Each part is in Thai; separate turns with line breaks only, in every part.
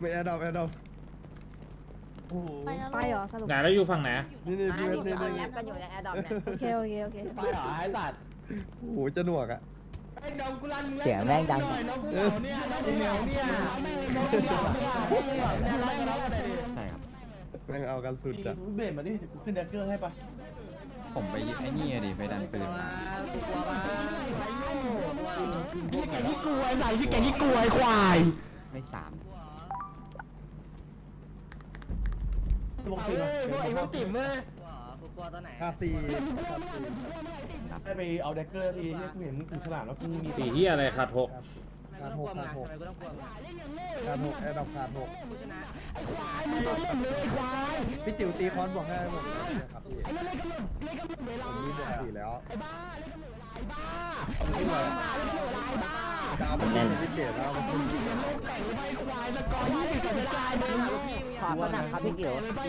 ไม่แอดดอปแอดดอปโอ้โห
ไปแล้ว
ไปเหรอสรุป
ไหนแล้วอยู่ฝั่งไหน
นี่นี่
มา
นี่
ดิ
นี่
เอา
นี่
แอปกันอยู่ในแอร์ดรอปเนี่ย
โอเคโอเคโอเค
ไปเหรอไอ้สัตว์
โอ้โหจะหนวกอะ
ไอ้ดองกูรันมึง
เสียงแม่งดัง
หน่อยน้องกูเหงาเนี่ยน้องกูเหงาเนี่ยน้องกูเหงาเนี่ยน้องกูเหงาเนี่ยร้องกันร้องกันเลยดิ
ใช่ครับ
แม่งเอากันสุดอะ
เบสมาดิเดี๋ยวกูขึ้นแดกเกอร์ให้ปะ
ผมไปไอ้นี่อะดิไปดันปืนมา
ยี่แกยี่กลัวไอ้สัตว์ยี่แกยี่กลัวไอ้ควาย
ไม่สาม
วกเสือพวกไอ้พวกติ่มเว้ย
กลัวกกลัวตอนไหน
คาซี
ให้ไปเอาแดกเกอร์ทีเนี่ยกูเห็นมึงถือฉลาดแล้วกูมี
ตีตีเฮียอะไรขาดหก
ขาดหกขาดหกลัวมันอะดำไม
กูต้องกลัวมันอะ
ขาดหกแอดดอกขาดหกกูชนพี่จิ๋วตีคอนบอกให้ผมครับพี่ผมมีบวกสี่แล้ว
บ้าไอ้บ้าไอ้โห
ดายบ้าดามันแน่นไม่เกลียแล้วมันคุณ
ขี่ยั
งโลกแต่
งใบ
ควา
ยสกอร์ยี่สิบกับเวลาเดิม
ขอหน่บครับพี่เกียว
ควาย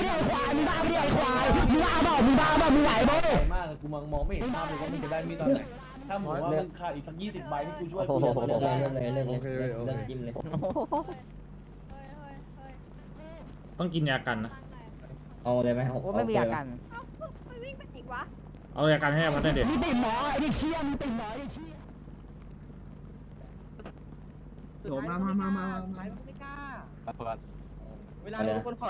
เรียด้ควาย
มึงบ้า
ไม่ได้ควายมึงบ้าเปล่มึงบ้าเปล่มึงไหวเปล่ามา
กเลยกูมองมองไม่เห็นภาพเลยว่ามึงจะได้มีตอนไหนถ้าหมูว่ามึงขาดอีกสักยี่สิบใบที่กูช่วยกูจะได้
เรื่อมเลยเรื่มเลย
เรื่อ
มยิ้มเลย
ต้องกินยากันนะ
เอาเลยไหม
โอ้ไม่มียากันเอ้
ไปวิ่งไปอีกวะ
เอายากันให้พัดหน่อยเด็ด
โหมามามามามา
ไม่กล้า
เวลาเป็นคนขอ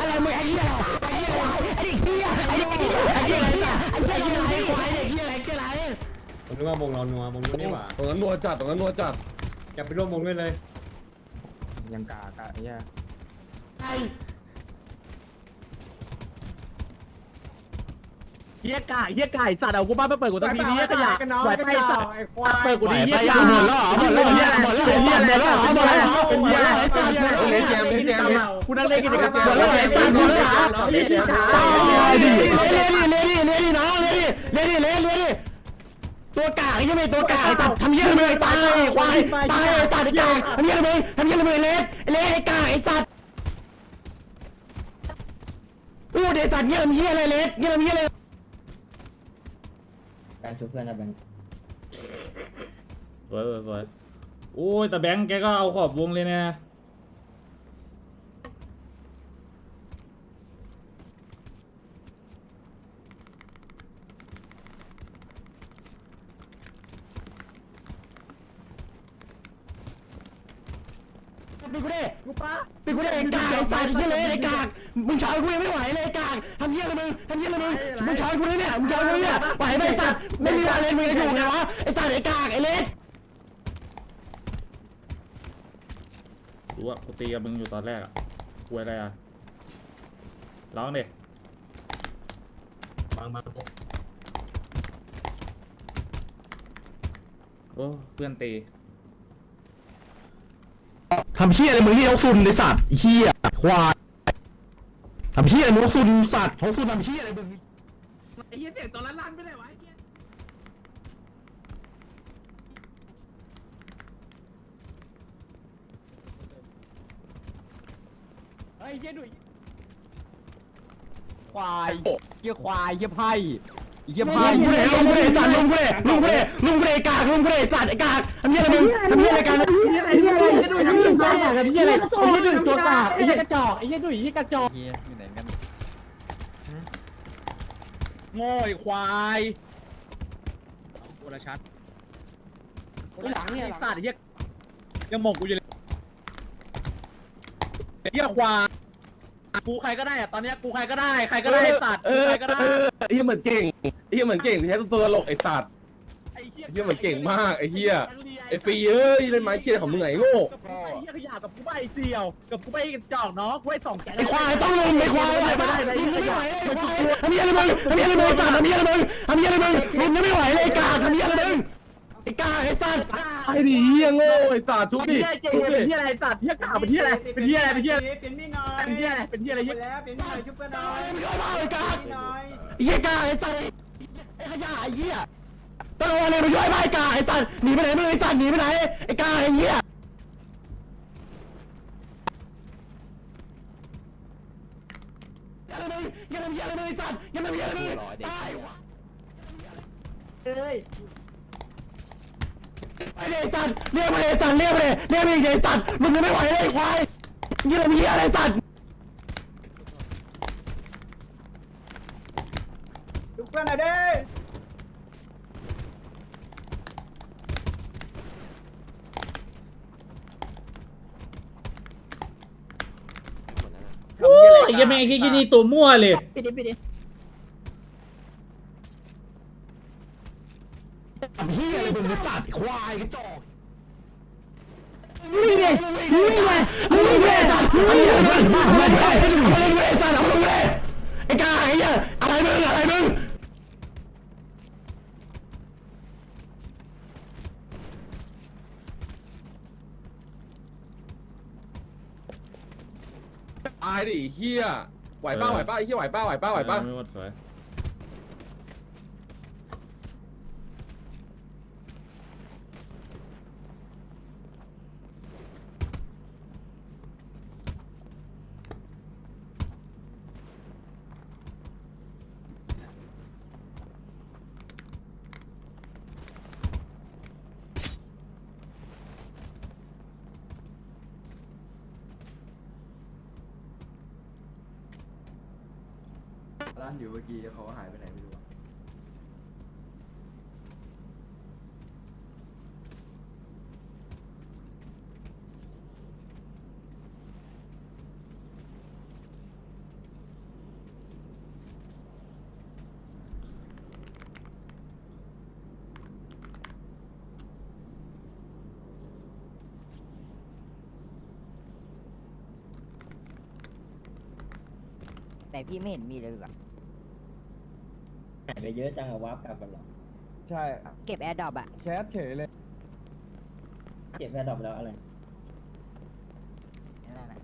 อะไรมึงไอ้เหี้ยไอ้เหี้ยไอ้เหี้ยไอ้เหี้ยไอ้เหี้ยไอ้เหี้ยไอ้เหี้ยไอ้เหี้ยไอ้เหี้ยไอ้เหี้ยไอ้เหี้ยไอ้เหี้ยไอ้เหี้ย
ผมนึกว่าวงเรานัววงนู้นนี่หว่า
ตรงนั้นนัวจัดตรงนั้นนัวจัด
อย่าไปร่วมวงด้วยเลย
ยังกากะไอ้เหี้ย
เฮียกาเฮียกาสัตว์เอากูบ้าไปเปิดกูตรงนี้เฮียขยะไหวไปสัตว์
ไอ้ควาย
เปิดกูดีเฮียกาหมดแล้วหมดแล้วเฮียหมดแล้วเฮียหมดแล้วหมดแล้วเป็นเฮียไอ้สัตว์
เล่นแจมเล่นแจม
กูนั่งเล่นกิจกรรมหมดแล้วไอ้สัตว์หมดแล้วไอ้ชิชาเล่นดิเล่นดิเล่นดิเล่นดิน้องเล่นดิเล่นดิเล่นเล่นดิตัวกากยังไม่ตัวกากไอ้สัตว์ทำเหี้ยอะไรมึงตายควายตายไอ้สัตว์ไอ้กากทำเหี้ยอะไรมึงทำเหี้ยอะไรมึงเล็กเล็กไอ้กากไอ้สัตว์อู้เดสัตว์เหี้ยทำเหี้ยอะไรเล็กเหี้ยทำเหี้ยอะไร
การช่วยเพื่อนนะแบงค์
สวยสวยสวยโอ้ยแต่แบงค์แกก็เอาขอบวงเลยเนี่ย
ปีกูเด้กูป้าปีกูเด้ไอ้กากไอ้สัตว์ไอ้เหี้ยเลยไอ้กากมึงช้อนกูยังไม่ไหวเลยไอ้กากทำเหี้ยอะไรมึงทำเหี้ยอะไรมึงมึงช้อนกูเลยเนี่ยมึงช้อนกูเนี่ยไหวไหมไอ้สัตว์ไม่มีวันเลยมึงจะอยู่ไงวะไอ้สัตว์ไอ้กากไอ้เล็ก
รู้ว่ากูตีกับมึงอยู่ตอนแรกอะกลัวอะไรอะร้องเด็
บางบาง
โอ้เพื่อนตี
ทำเหี้ยอะไรมึงที่ยกซุนไอ้สัตว์เหี้ยควายทำเหี้ยมึงยกซุนสัตว์ยกซุนทำเหี้ยอะไรมึง
ไอ้เหี้ยเสียงตอนนั้นลั่นไปไหนวะไอ้เหี้ย
ควายเหี้ยควายเหี้ยไพ่ เหี้ย
ลุง
ไพ่
กูเลยลุงกูเลยสัตว์ลุงกูเลยลุงกูเลยลุงกูเลยกากลุงกูเลยสัตว์ไอ้กากทำเหี้ยอะไรมึงทำเหี้ยอะไรกันทำเหี้ยอะไรทำเหี้ยอะไรทำเหี้ยอะไรทำเหี้ยอะไรไอ้เหี้ยดุยตัวกากไอ้เหี้ยกระจอกไอ้เหี้ยดุยไอ้เหี้ยกระจอก
เหี้ยอยู่ไหนกัน
โง่ไอ้ควายโอละชัดหลังเนี่ยสัตว์ไอ้เหี้ยยังหมกกูอยู่เลยเหี้ยควาย กูใครก็ได้อะตอนเนี้ยกูใครก็ได้ ใครก็ได้ไอ้สัตว์กูใครก็ได้
ไอ้เหี้ยเหมือนเก่งไอ้เหี้ยเหมือนเก่งที่ใช้ตัวตลกไอ้สัตว์
ไอ้เหี้ย
ไอ้เหี้ยมันเก่งมากไอ้เหี้ยไอ้ฟรีเอ้ยเล่นไม้เชี่ยของมึงไหนโง่
ไอ้เหี้ยขยะกับกูใบเสี่ยว กับกูใบกระจอกเนาะกูใบสองแกน
ไอ้ควายต้องลุมไอ้ควายไอ้ควายลุมไม่ไหวไอ้ควายทำเหี้ยอะไรมึงทำเหี้ยอะไรมึงสัตว์ทำเหี้ยอะไรมึงทำเหี้ยอะไรมึงลุมไม่ไหวเลยไอ้กากทำเหี้ยอะไรมึง ไอ้กากไอ้สัตว์
ไอ้ดิเหี้ยโง่ไอ้สัตว์ชุบดิ
เหี้ยเก่ง
ชุบ
เป็
ดิ
นเหี้ยอะไรสัตว์เหี้ยกาวเป็นเหี้ยอะไรเป็นเหี้ยอะไรเป็นเหี้ยอะไรเป็นนี่น้อยเป็นเหี้ยอะไรเป็นเหี้ยอะไรเหี้ยแล้วเป็นเหี้ยอะไรชุบกันน้อย
มึงเอามาไอ้กาก
น้อย
ไอ้เหี้ยกากไอ้สัตว์ไอ้ขยะไอ้เหี้ยต้องเอาอะไรมาช่วยบ้าไอ้กากไอ้สัตว์หนีไปไหนมึงไอ้สัตว์หนีไปไหนไอ้กากไอ้เหี้ยอย่าเลยมึงอย่าเลยอย่าเลยมึงไอ้สัตว์อย่าเลยอย่าเลยมึงตาย ไอ้สัตว์เรียกมาเลยสัตว์เรียกมาเลยเรียกมาเลยสัตว์มึงจะไม่ไหวเลยควายยี่อะไรยี่อะไรสัตว์
ทุกเพื่อนหน่อยดิ
โอ้ยยังไม่ไอ้ที่นี่ตัวมั่วเลย
ปิดดิปิดดิ
เฮียอะไรมึงสัตว์ ควายกระจอกนี่ไงนี่ไงมึงเว้ยสัตว์ไอ้เหี้ยมึงมึงเว้ยมึงเว้ยสัตว์มึงเว้ยไอ้กาไอ้เหี้ยอะไรมึงอะไรมึง
ตายดิเฮียไหวป้าไหวป้าไอ้เฮียไหวป้าไหวป้าไหวป้า
ไม่หมดสวย
ร้านอยู่เมื่อกี้เขาหายไปไหนไม่รู้
แต่พี่ไม่เห็นมีเลยแบบ
ไปเยอะจังอะวาร์ปกลับกันหรอ
ใช่
เก็บแอร์ดรอปอะ
แชทเฉยเลย
เก็บแค่ดอกแล้วอะไร
นั่นน่ะ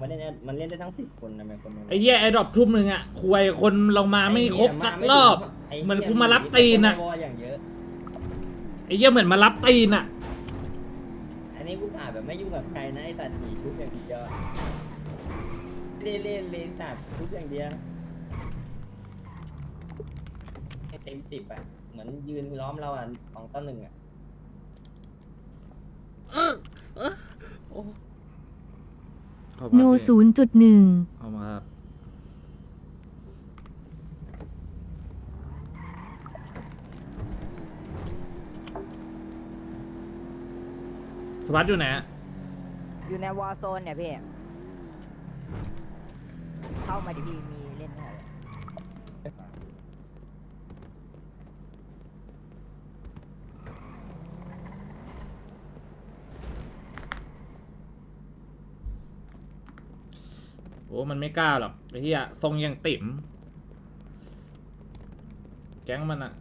มันเล่นมันเล่นได้ทั้งสิบคนนะแม่คน
ไอ้เหี้ยไอ้ดรอปทุ่มหนึ่งอะคุยคนเรามาไม่ครบสักรอบเหมือนกูมารับตีนอะ
อย่างเยอะ
ไอ้เหี้ยเหมือนมารับตีนอะ
อันนี้กูอ่านแบบไม่ยุ่งกับใครนะไอ้สัตว์หนีชุบอย่างเดียวเล่นเล่นเล่นสัตว์ชุบอย่างเดียว เต็มสิบอะเหมือนยืนล้อมเราอะสองต่อหนึ่งอะ
โนศูนย์จุดหนึ่ง
เอามาครับสวัสดอยู่ไหนอะ
อยู่ในวอร์โซนเนี่ยพี่ เข้ามาดิพี่มีเล่นด้วย
โอ้ มันไม่กล้าหรอกไอ้เหี้ยทรงยังติ๋มแก๊งมันอะ